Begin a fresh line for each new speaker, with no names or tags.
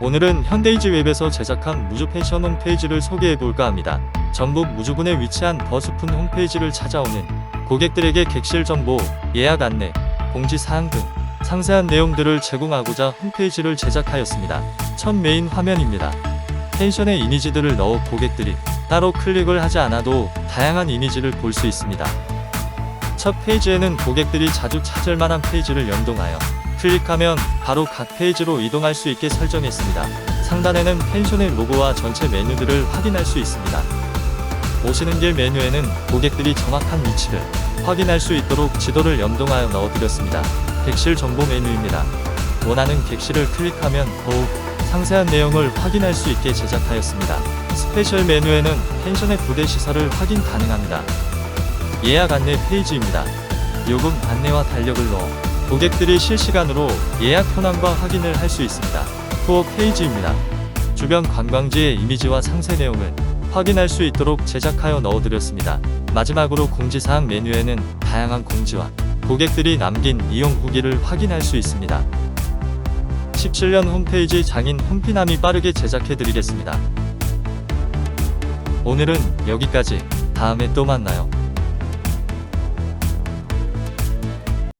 오늘은 현대이지 웹에서 제작한 무주 패션 홈페이지를 소개해볼까 합니다. 전북 무주군에 위치한 더스푼 홈페이지를 찾아오는 고객들에게 객실 정보, 예약 안내, 공지 사항 등 상세한 내용들을 제공하고자 홈페이지를 제작하였습니다. 첫 메인 화면입니다. 펜션에 이미지들을 넣어 고객들이 따로 클릭을 하지 않아도 다양한 이미지를 볼 수 있습니다. 첫 페이지에는 고객들이 자주 찾을 만한 페이지를 연동하여 클릭하면 바로 각 페이지로 이동할 수 있게 설정했습니다. 상단에는 펜션의 로고와 전체 메뉴들을 확인할 수 있습니다. 오시는 길 메뉴에는 고객들이 정확한 위치를 확인할 수 있도록 지도를 연동하여 넣어드렸습니다. 객실 정보 메뉴입니다. 원하는 객실을 클릭하면 더욱 상세한 내용을 확인할 수 있게 제작하였습니다. 스페셜 메뉴에는 펜션의 부대 시설을 확인 가능합니다. 예약 안내 페이지입니다. 요금 안내와 달력을 넣어 고객들이 실시간으로 예약 현황과 확인을 할 수 있습니다. 투어 페이지입니다. 주변 관광지의 이미지와 상세 내용을 확인할 수 있도록 제작하여 넣어드렸습니다. 마지막으로 공지사항 메뉴에는 다양한 공지와 고객들이 남긴 이용 후기를 확인할 수 있습니다. 17년 홈페이지 장인 홈피남이 빠르게 제작해드리겠습니다. 오늘은 여기까지. 다음에 또 만나요.